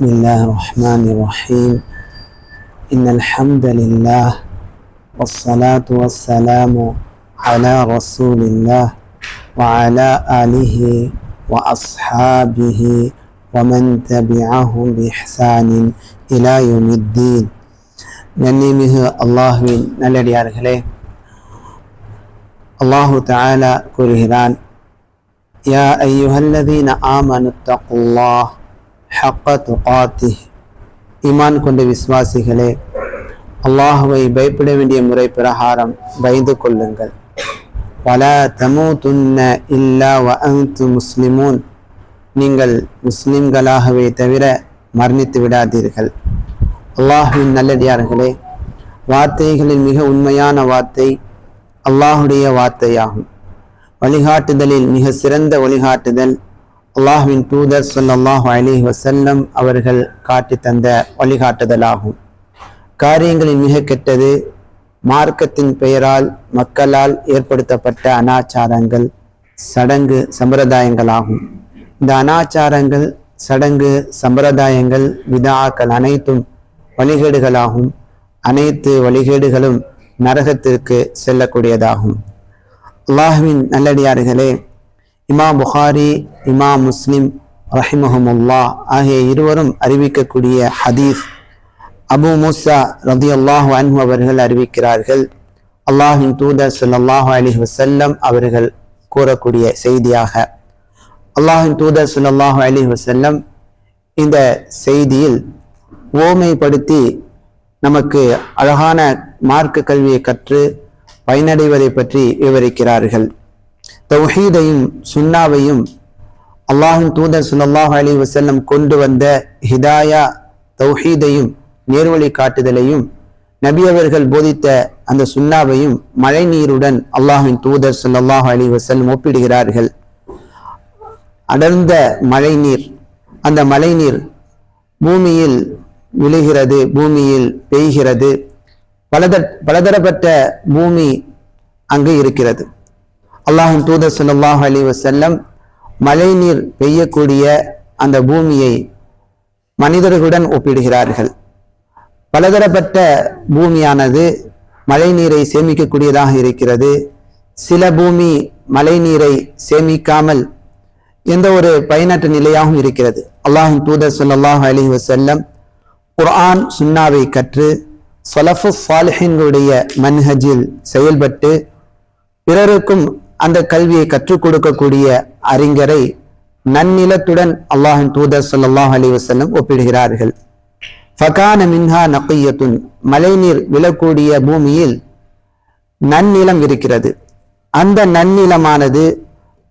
بسم الله الرحمن الرحيم إن الحمد لله والصلاة والسلام على رسول الله وعلى آله وأصحابه ومن تبعهم بإحسان إلى يوم الدين கண்ணிமிகு அல்லாஹுவின் நல்லடியார்களே அல்லாஹு தாலா கூறுகிறான் யா ஐயுஹல்லதீன ஆமனு தகுல்லாஹ் ஹக்க துகாத்தி ஈமான் கொண்ட விசுவாசிகளே அல்லாஹுவை பயப்பட வேண்டிய முறை பிரகாரம் பயந்து கொள்ளுங்கள். பல தமு துன்ன இல்லா வ அன்து முஸ்லிமூன் நீங்கள் முஸ்லிம்களாகவே தவிர மரணித்து விடாதீர்கள். அல்லாஹுவின் நல்லடியார்களே வார்த்தைகளில் மிக உண்மையான வார்த்தை அல்லாஹுடைய வார்த்தையாகும். வழிகாட்டுதலில் மிக சிறந்த வழிகாட்டுதல் அல்லாஹுவின் தூதர் சொல்லாஹு அலி வசல்லம் அவர்கள் காட்டி தந்த வழிகாட்டுதலாகும். காரியங்களில் மிக கெட்டது மார்க்கத்தின் பெயரால் மக்களால் ஏற்படுத்தப்பட்ட அனாச்சாரங்கள் சடங்கு சம்பிரதாயங்களாகும். இந்த அனாச்சாரங்கள் சடங்கு சம்பிரதாயங்கள் விதாக்கள் அனைத்தும் வழிகேடுகளாகும். அனைத்து வழிகேடுகளும் நரகத்திற்கு செல்லக்கூடியதாகும். அல்லாஹுவின் நல்லடியார்களே இமாம் புகாரி இமாம் முஸ்லிம் ரஹிமஹமுல்லா ஆகிய இருவரும் அறிவிக்கக்கூடிய ஹதீஸ் அபு மூசா ரதி அல்லாஹு அன்ஹு அவர்கள் அறிவிக்கிறார்கள். அல்லாஹின் தூதர் ஸல்லல்லாஹு அலி வசல்லம் அவர்கள் கூறக்கூடிய செய்தியாக. அல்லாஹின் தூதர் ஸல்லல்லாஹு அலி வசல்லம் இந்த செய்தியில் ஓமைப்படுத்தி நமக்கு அழகான மார்க்க கல்வியை கற்று பயனடைவதை பற்றி விவரிக்கிறார்கள். தௌஹீதையும் சுன்னாவையும் அல்லாஹின் தூதர் சுல்லாஹ் அலி வசல்லம் கொண்டு வந்த ஹிதாயா தௌஹீதையும் நேர்வழி காட்டுதலையும் நபி அவர்கள் போதித்த அந்த சுன்னாவையும் மழை நீருடன் அல்லாஹின் தூதர் சுல்லாஹ் அலி வசல்லம் ஒப்பிடுகிறார்கள். அடர்ந்த மழை நீர் அந்த மழை நீர் பூமியில் விழுகிறது பூமியில் பெய்கிறது. பலத பலதரப்பட்ட பூமி அங்கு இருக்கிறது. அல்லாஹின் தூதர் ஸல்லல்லாஹு அலி வசல்லம் மழை நீர் பெய்யக்கூடிய அந்த பூமியை மனிதர்களுடன் ஒப்பிடுகிறார்கள். பலதரப்பட்ட பூமியானது மழை நீரை சேமிக்கக்கூடியதாக இருக்கிறது. சில பூமி மழை நீரை சேமிக்காமல் எந்த ஒரு பயனற்ற நிலையாகவும் இருக்கிறது. அல்லாஹின் தூதர் சொல்லாஹ் அலி வசல்லம் குர்ஆன் சுன்னாவை கற்று சலஃபு சாலிஹின்களுடைய மன்ஹஜில் செயல்பட்டு பிறருக்கும் அந்த கல்வியை கற்றுக் கொடுக்கக்கூடிய அறிஞரை நன்னிலத்துடன் அல்லாஹின் தூதர் சல்லாஹ் அலி வசல்லம் ஒப்பிடுகிறார்கள். ஃபகான மின்ஹா நக்கையத்துன் மழைநீர் விழக்கூடிய பூமியில் நன்னிலம் இருக்கிறது. அந்த நன்னிலமானது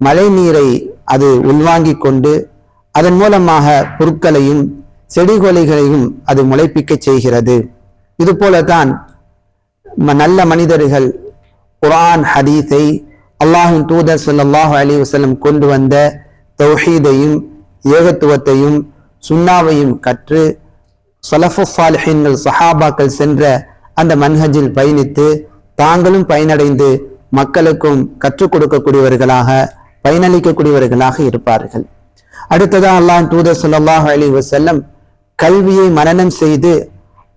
மழைநீரை அது உள்வாங்கிக் கொண்டு அதன் மூலமாக புற்களையும் செடி கொலைகளையும் அது முளைப்பிக்க செய்கிறது. இது போலதான் நல்ல மனிதர்கள் குரான் ஹதீஸை அல்லாஹின் தூதர் சொல்லாஹு அலி வசலம் கொண்டு வந்த தௌஹீதையும் ஏகத்துவத்தையும் சுண்ணாவையும் கற்று சலஃபு சாலிஹீன்கள் சஹாபாக்கள் சென்ற அந்த மன்ஹஜில் பயணித்து தாங்களும் பயனடைந்து மக்களுக்கும் கற்றுக் கொடுக்கக்கூடியவர்களாக பயனளிக்கக்கூடியவர்களாக இருப்பார்கள். அடுத்ததாக அல்லாஹ் தூதர் சொல்லாஹு அலி வசல்லம் கல்வியை மனநம் செய்து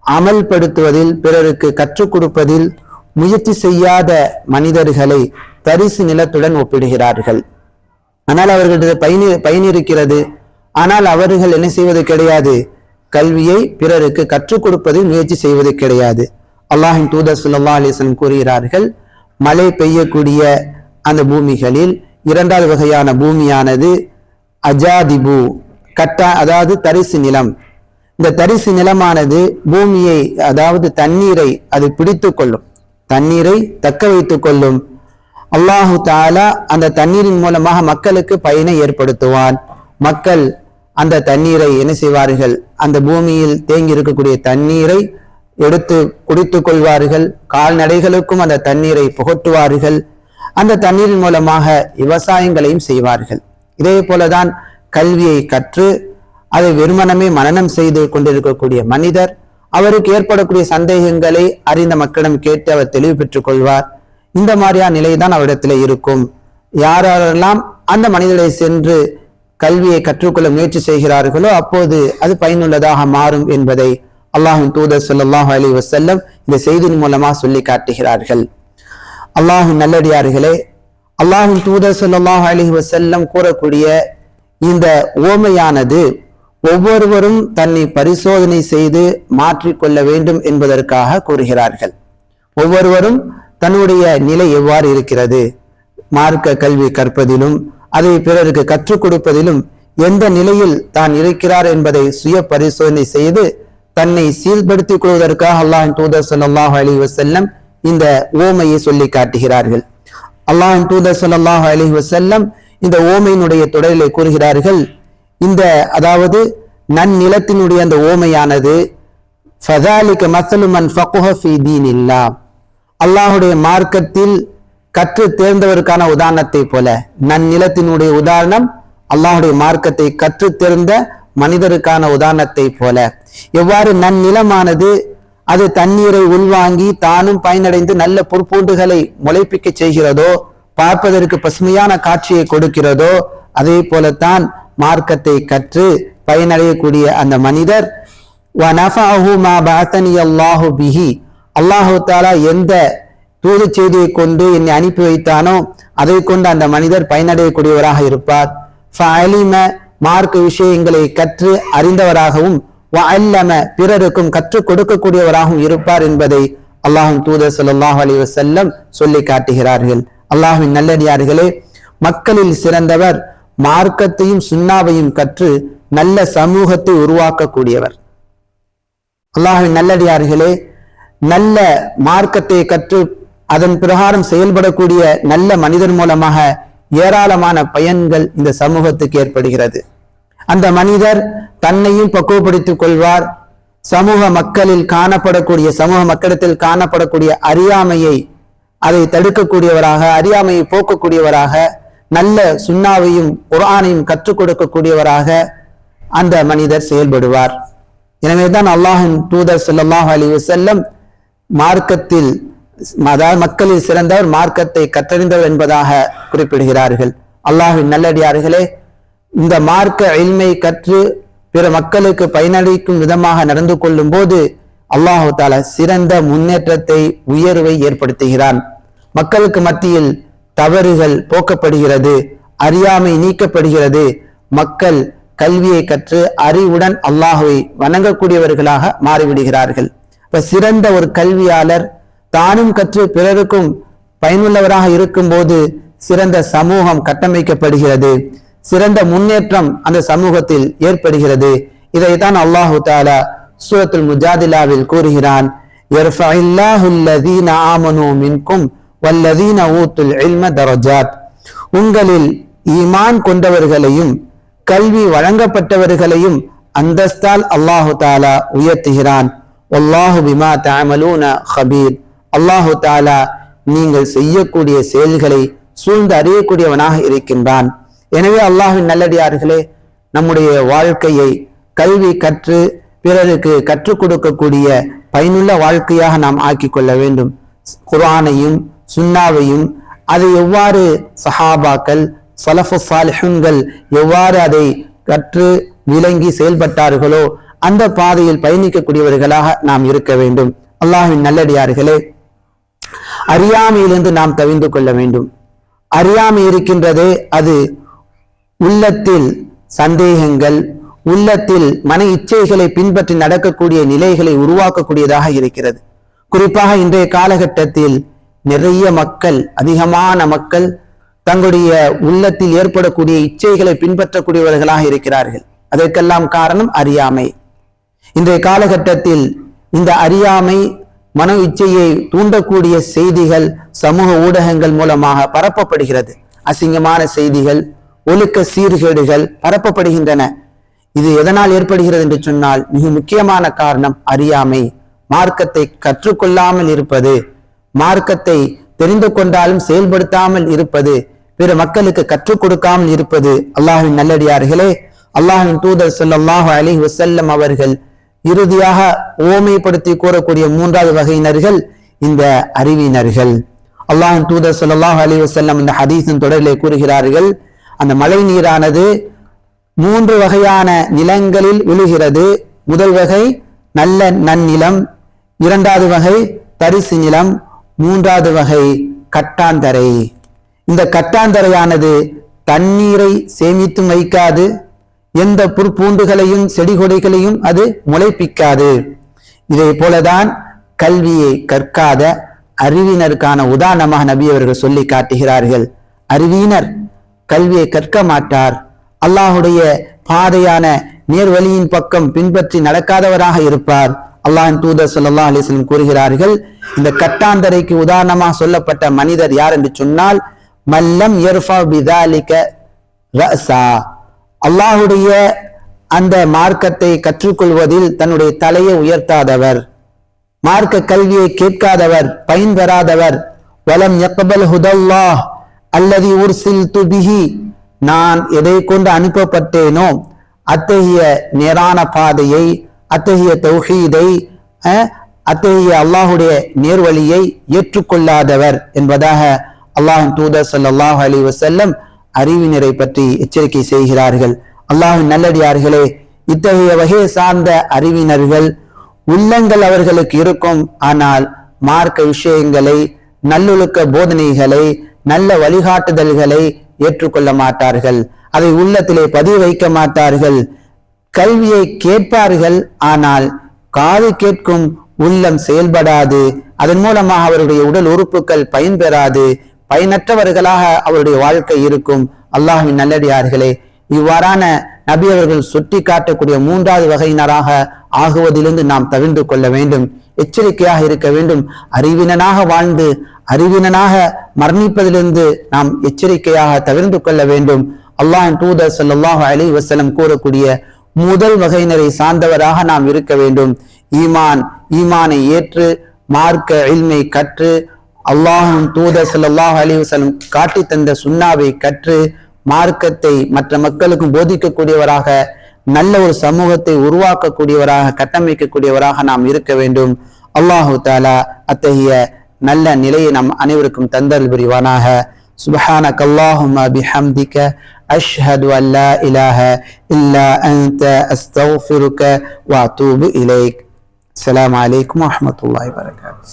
அமல்படுத்துவதில் பிறருக்கு கற்றுக் கொடுப்பதில் முயற்சி செய்யாத மனிதர்களை தரிசு நிலத்துடன் ஒப்பிடுகிறார்கள். ஆனால் அவர்களது பயனி பயனிருக்கிறது. ஆனால் அவர்கள் என்ன செய்வது கிடையாது. கல்வியை பிறருக்கு கற்றுக் கொடுப்பதை முயற்சி செய்வது கிடையாது. அல்லாஹின் தூதர் சுல்லா அலிசன் கூறுகிறார்கள் மழை பெய்யக்கூடிய அந்த பூமிகளில் இரண்டாவது வகையான பூமியானது அஜாதிபு கட்டா அதாவது தரிசு நிலம். இந்த தரிசு நிலமானது பூமியை அதாவது தண்ணீரை அது பிடித்து கொள்ளும். தண்ணீரை தக்க வைத்துக் கொள்ளும். அல்லாஹு தாலா அந்த தண்ணீரின் மூலமாக மக்களுக்கு பயனை ஏற்படுத்துவான். மக்கள் அந்த தண்ணீரை என்ன செய்வார்கள்? அந்த பூமியில் தேங்கி இருக்கக்கூடிய தண்ணீரை எடுத்து குடித்து கொள்வார்கள். கால்நடைகளுக்கும் அந்த தண்ணீரை புகட்டுவார்கள். அந்த தண்ணீரின் மூலமாக விவசாயங்களையும் செய்வார்கள். இதே போலதான் கல்வியை கற்று அதை வெறுமனமே மனனம் செய்து கொண்டிருக்கக்கூடிய மனிதர் அவருக்கு ஏற்படக்கூடிய சந்தேகங்களை அறிந்த மக்களிடம் கேட்டு அவர் தெளிவு பெற்றுக் கொள்வார். இந்த மாதிரியான நிலைதான் அவரிடத்துல இருக்கும். யாரெல்லாம் அந்த மனிதரை சென்று கல்வியை கற்றுக்கொள்ள முயற்சி செய்கிறார்களோ அப்போது அது பயனுள்ளதாக மாறும் என்பதை அல்லாஹின் தூதர் ஸல்லல்லாஹு அலி வசல்லம் இந்த செய்தியின் மூலமா சொல்லி காட்டுகிறார்கள். அல்லாஹின் நல்லடியார்களே அல்லாஹின் தூதர் ஸல்லல்லாஹு அலி வசல்லம் கூறக்கூடிய இந்த ஓமையானது ஒவ்வொருவரும் தன்னை பரிசோதனை செய்து மாற்றிக்கொள்ள வேண்டும் என்பதற்காக கூறுகிறார்கள். ஒவ்வொருவரும் தன்னுடைய நிலை எவ்வாறு இருக்கிறது? மார்க்க கல்வி கற்பதிலும் அதை பிறருக்கு கற்றுக் கொடுப்பதிலும் எந்த நிலையில் தான் இருக்கிறார் என்பதை சுய பரிசோதனை செய்து தன்னை சீர்படுத்திக் கொள்வதற்காக அல்லாஹின் தூதர் ஸல்லல்லாஹு அலி வசல்லம் இந்த ஓமையை சொல்லி காட்டுகிறார்கள். அல்லாஹின் தூதர் ஸல்லல்லாஹு அலி வசல்லம் இந்த ஓமையினுடைய தொடரிலே கூறுகிறார்கள் இந்த அதாவது நன்னிலத்தினுடைய அந்த ஓமையானது ஃபதாலிக்கு மசலுமன் ஃபகுஹ ஃபி தீன் இல்லாம் அல்லாஹுடைய மார்க்கத்தில் கற்று தேர்ந்தவருக்கான உதாரணத்தை போல நன்னிலத்தினுடைய உதாரணம் அல்லாஹுடைய மார்க்கத்தை கற்று தேர்ந்த மனிதருக்கான உதாரணத்தை போல. எவ்வாறு நன்னிலமானது அது தண்ணீரை உள்வாங்கி தானும் பயனடைந்து நல்ல பொற்பூண்டுகளை முளைப்பிக்க செய்கிறதோ பார்ப்பதற்கு பசுமையான காட்சியை கொடுக்கிறதோ அதே போலத்தான் மார்க்கத்தை கற்று பயனடையக்கூடிய அந்த மனிதர் வனஃபாஹு மா பாத்தனி அல்லாஹு அல்லாஹு தாலா எந்த தூது செய்தியை கொண்டு என்னை அனுப்பி வைத்தானோ அதை கொண்டு அந்த மனிதர் பயனடையக்கூடியவராக இருப்பார். ஃபஅலிம மார்க்க விஷயங்களை கற்று அறிந்தவராகவும் அல்லம பிறருக்கும் கற்றுக் கொடுக்கக்கூடியவராகவும் இருப்பார் என்பதை அல்லாஹும் தூதர் சொல்லாஹ் அலி வசல்லம் சொல்லி காட்டுகிறார்கள். அல்லாஹின் நல்லடியார்களே மக்களில் சிறந்தவர் மார்க்கத்தையும் சுண்ணாவையும் கற்று நல்ல சமூகத்தை உருவாக்கக்கூடியவர். அல்லாஹின் நல்லடியார்களே நல்ல மார்க்கத்தை கற்று அதன் பிரகாரம் செயல்படக்கூடிய நல்ல மனிதன் மூலமாக ஏராளமான பயன்கள் இந்த சமூகத்துக்கு ஏற்படுகிறது. அந்த மனிதர் தன்னையும் பக்குவப்படுத்திக் கொள்வார். சமூக மக்களில் காணப்படக்கூடிய சமூக மக்களிடத்தில் காணப்படக்கூடிய அறியாமையை அதை தடுக்கக்கூடியவராக அறியாமையை போக்கக்கூடியவராக நல்ல சுண்ணாவையும் குரானையும் கற்றுக் கொடுக்கக்கூடியவராக அந்த மனிதர் செயல்படுவார். எனவேதான் அல்லாஹின் தூதர் ஸல்லல்லாஹு அலி செல்லம் மார்க்கத்தில் அதாவது மக்களில் சிறந்தவர் மார்க்கத்தை கற்றறிந்தவர் என்பதாக குறிப்பிடுகிறார்கள். அல்லாஹின் நல்லடியார்களே இந்த மார்க்க எளிமை கற்று பிற மக்களுக்கு பயனளிக்கும் விதமாக நடந்து கொள்ளும் போது அல்லாஹு சிறந்த முன்னேற்றத்தை உயர்வை ஏற்படுத்துகிறான். மக்களுக்கு மத்தியில் தவறுகள் போக்கப்படுகிறது அறியாமை நீக்கப்படுகிறது. மக்கள் கல்வியை கற்று அறிவுடன் அல்லாஹுவை வணங்கக்கூடியவர்களாக மாறிவிடுகிறார்கள். இப்போ சிறந்த ஒரு கல்வியாளர் தானும் கற்று பிறருக்கும் பயனுள்ளவராக இருக்கும்போது சிறந்த சமூகம் கட்டமைக்கப்படுகிறது. சிறந்த முன்னேற்றம் அந்த சமூகத்தில் ஏற்படுகிறது. இதைத்தான் அல்லாஹு தாலா சூரத்துல் முஜாதிலாவில் கூறுகிறான் உங்களில் ஈமான் கொண்டவர்களையும் கல்வி வழங்கப்பட்டவர்களையும் அந்தஸ்தால் அல்லாஹு தாலா உயர்த்துகிறான். வல்லாஹு பிமா தாமலூன ஹபீர் அல்லாஹு தாலா நீங்கள் செய்யக்கூடிய செயல்களை சூழ்ந்து அறியக்கூடியவனாக இருக்கின்றான். எனவே அல்லாஹின் நல்லடியார்களே நம்முடைய வாழ்க்கையை கல்வி கற்று பிறருக்கு கற்றுக் கொடுக்கக்கூடிய பயனுள்ள வாழ்க்கையாக நாம் ஆக்கிக் கொள்ள வேண்டும். குரானையும் சுன்னாவையும் அதை எவ்வாறு சஹாபாக்கள் சலஃபு சாலிஹன்கள் எவ்வாறு அதை கற்று விளங்கி செயல்பட்டார்களோ அந்த பாதையில் பயணிக்கக்கூடியவர்களாக நாம் இருக்க வேண்டும். அல்லாஹின் நல்லடியார்களே அறியாமையிலிருந்து நாம் தவிந்து கொள்ள வேண்டும். அறியாமை இருக்கின்றதே அது உள்ளத்தில் சந்தேகங்கள் உள்ளத்தில் மன இச்சைகளை பின்பற்றி நடக்கக்கூடிய நிலைகளை உருவாக்கக்கூடியதாக இருக்கிறது. குறிப்பாக இன்றைய காலகட்டத்தில் நிறைய மக்கள் அதிகமான மக்கள் தங்களுடைய உள்ளத்தில் ஏற்படக்கூடிய இச்சைகளை பின்பற்றக்கூடியவர்களாக இருக்கிறார்கள். அதற்கெல்லாம் காரணம் அறியாமை. இன்றைய காலகட்டத்தில் இந்த அறியாமை மன இச்சையை தூண்டக்கூடிய செய்திகள் சமூக ஊடகங்கள் மூலமாக பரப்பப்படுகிறது. அசிங்கமான செய்திகள் ஒழுக்க சீர்கேடுகள் பரப்பப்படுகின்றன. இது எதனால் ஏற்படுகிறது என்று சொன்னால் மிக முக்கியமான காரணம் அறியாமை. மார்க்கத்தை கற்றுக்கொள்ளாமல் இருப்பது. மார்க்கத்தை தெரிந்து கொண்டாலும் செயல்படுத்தாமல் இருப்பது. பிற மக்களுக்கு கற்றுக் கொடுக்காமல் இருப்பது. அல்லாஹின் நல்லடியார்களே அல்லாஹின் தூதர் சொல்லாஹு அலி வசல்லம் அவர்கள் இறுதியாக ஓமைப்படுத்தி கூறக்கூடிய மூன்றாவது வகையினர்கள் இந்த அறிவினர்கள். அல்லாஹ் தூதர் ஸல்லல்லாஹு அலி வசல்லம் இந்த ஹதீஸின் தொடரிலே கூறுகிறார்கள் அந்த மழை நீரானது மூன்று வகையான நிலங்களில் விழுகிறது. முதல் வகை நல்ல நன்னிலம் இரண்டாவது வகை தரிசு நிலம் மூன்றாவது வகை கட்டாந்தரை. இந்த கட்டாந்தரையானது தண்ணீரை சேமித்தும் வைக்காது எந்த புற்பூண்டுகளையும் செடி கொடிகளையும் அது முளைப்பிக்காது. இதே போலதான் கல்வியை கற்காத அறிவினருக்கான உதாரணமாக நபி அவர்கள் சொல்லி காட்டுகிறார்கள். அறிவியினர் கல்வியை கற்க மாட்டார். அல்லாஹுடைய பாதையான நேர்வழியின் பக்கம் பின்பற்றி நடக்காதவராக இருப்பார். அல்லாஹின் தூதர் சொல்லா அலிஸ்லம் கூறுகிறார்கள் இந்த கட்டாந்தரைக்கு உதாரணமாக சொல்லப்பட்ட மனிதர் யார் என்று சொன்னால் மல்லம் எர்ஃபா பிதாலிக ரஸா அல்லாஹுடைய அந்த மார்க்கத்தை கற்றுக்கொள்வதில் தன்னுடைய தலையை உயர்த்தாதவர் மார்க்க கல்வியை கேட்காதவர் பயன் பெறாதவர் வலம் யக்பல் ஹுதல்லா அல்லது உர்சில் துபிஹி நான் எதை கொண்டு அனுப்பப்பட்டேனோ அத்தகைய நேரான பாதையை அத்தகைய தௌஹீதை அஹ், அத்தகைய அல்லாஹுடைய நேர்வழியை ஏற்றுக்கொள்ளாதவர் என்பதாக அல்லாஹின் தூதர் சல்லாஹ் அலி வசல்லம் அறிவினரை பற்றி எச்சரிக்கை செய்கிறார்கள். அல்லாஹின் நல்லடியார்களே இத்தகைய வகையை சார்ந்த அறிவினர்கள் உள்ளங்கள் அவர்களுக்கு இருக்கும். ஆனால் மார்க்க விஷயங்களை நல்லொழுக்க போதனைகளை நல்ல வழிகாட்டுதல்களை ஏற்றுக்கொள்ள மாட்டார்கள். அதை உள்ளத்திலே பதிவு வைக்க மாட்டார்கள். கல்வியை கேட்பார்கள். ஆனால் காது கேட்கும் உள்ளம் செயல்படாது. அதன் மூலமாக அவருடைய உடல் உறுப்புகள் பயன்பெறாது. பயனற்றவர்களாக அவருடைய வாழ்க்கை இருக்கும். அல்லாஹின் நல்லடியார்களே இவ்வாறான நபி அவர்கள் சுட்டி காட்டக்கூடிய மூன்றாவது வகையினராக ஆகுவதிலிருந்து நாம் தவிர்ந்து கொள்ள வேண்டும். எச்சரிக்கையாக இருக்க வேண்டும். அறிவினனாக வாழ்ந்து அறிவினனாக மரணிப்பதிலிருந்து நாம் எச்சரிக்கையாக தவிர்ந்து கொள்ள வேண்டும். அல்லாஹின் தூதர் சல்லாஹ் அலி வசலம் கூறக்கூடிய முதல் வகையினரை சார்ந்தவராக நாம் இருக்க வேண்டும். ஈமான் ஈமானை ஏற்று மார்க்க இல்மை கற்று அல்லாஹும் தூதர் ஸல்லல்லாஹு அலைஹி வஸல்லம் காட்டி தந்த சுன்னாவை கற்று மார்க்கத்தை மற்ற மக்களுக்கும் போதிக்கக்கூடியவராக நல்ல ஒரு சமூகத்தை உருவாக்கக்கூடியவராக கட்டமைக்கக்கூடியவராக நாம் இருக்க வேண்டும் அல்லாஹு தாலா அத்தகைய நல்ல நிலையை நம் அனைவருக்கும் தந்தல் புரிவானாக سبحانك اللهم بحمدك أشهد أن لا إله إلا أنت أستغفرك وأتوب إليك السلام عليكم ورحمة الله وبركاته